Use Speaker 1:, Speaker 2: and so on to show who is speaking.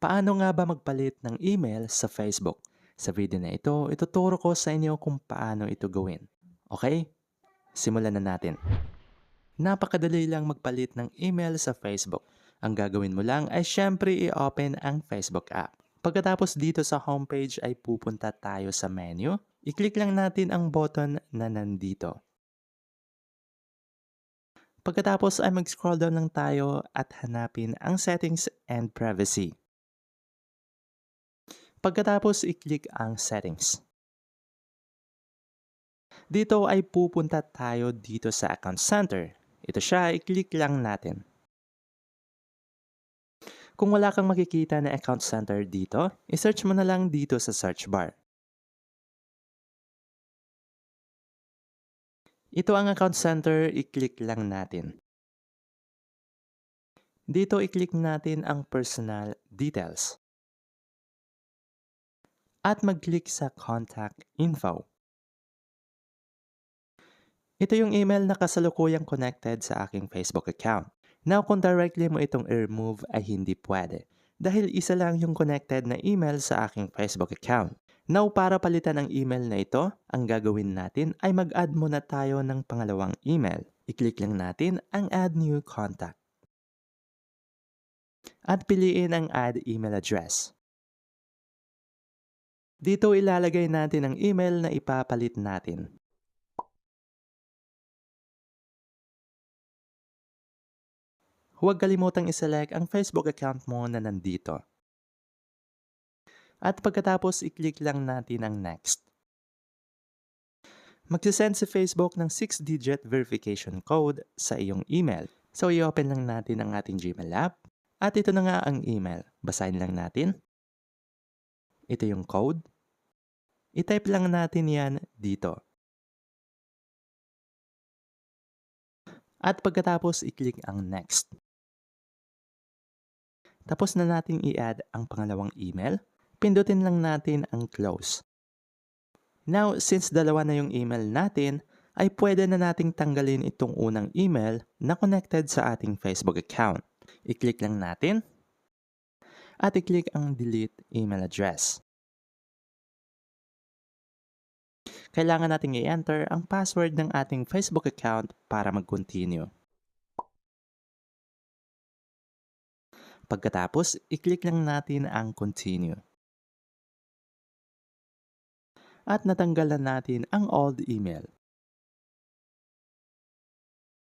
Speaker 1: Paano nga ba magpalit ng email sa Facebook? Sa video na ito, ituturo ko sa inyo kung paano ito gawin. Okay? Simulan na natin. Napakadali lang magpalit ng email sa Facebook. Ang gagawin mo lang ay syempre i-open ang Facebook app. Pagkatapos dito sa homepage ay pupunta tayo sa menu. I-click lang natin ang button na nandito. Pagkatapos ay mag-scroll down lang tayo at hanapin ang settings and privacy. Pagkatapos i-click ang settings. Dito ay pupunta tayo dito sa account center. Ito siya, i-click lang natin. Kung wala kang makikita na account center dito, i-search mo na lang dito sa search bar. Ito ang account center, i-click lang natin. Dito i-click natin ang personal details. At mag-click sa contact info. Ito yung email na kasalukuyang connected sa aking Facebook account. Now, kung directly mo itong i-remove ay hindi pwede dahil isa lang yung connected na email sa aking Facebook account. Now, para palitan ang email na ito, ang gagawin natin ay mag-add muna tayo ng pangalawang email. I-click lang natin ang Add New Contact. At piliin ang Add Email Address. Dito ilalagay natin ang email na ipapalit natin. Huwag kalimutang iselect ang Facebook account mo na nandito. At pagkatapos i-click lang natin ang next. Magsisend si Facebook ng 6-digit verification code sa iyong email. So i-open lang natin ang ating Gmail app. At ito na nga ang email. Basahin lang natin. Ito yung code. I-type lang natin yan dito. At pagkatapos i-click ang next. Tapos na natin i-add ang pangalawang email, pindutin lang natin ang close. Now, since dalawa na yung email natin, ay pwede na nating tanggalin itong unang email na connected sa ating Facebook account. I-click lang natin at i-click ang delete email address. Kailangan nating i-enter ang password ng ating Facebook account para mag-continue. Pagkatapos, i-click lang natin ang continue. At natanggalan natin ang old email.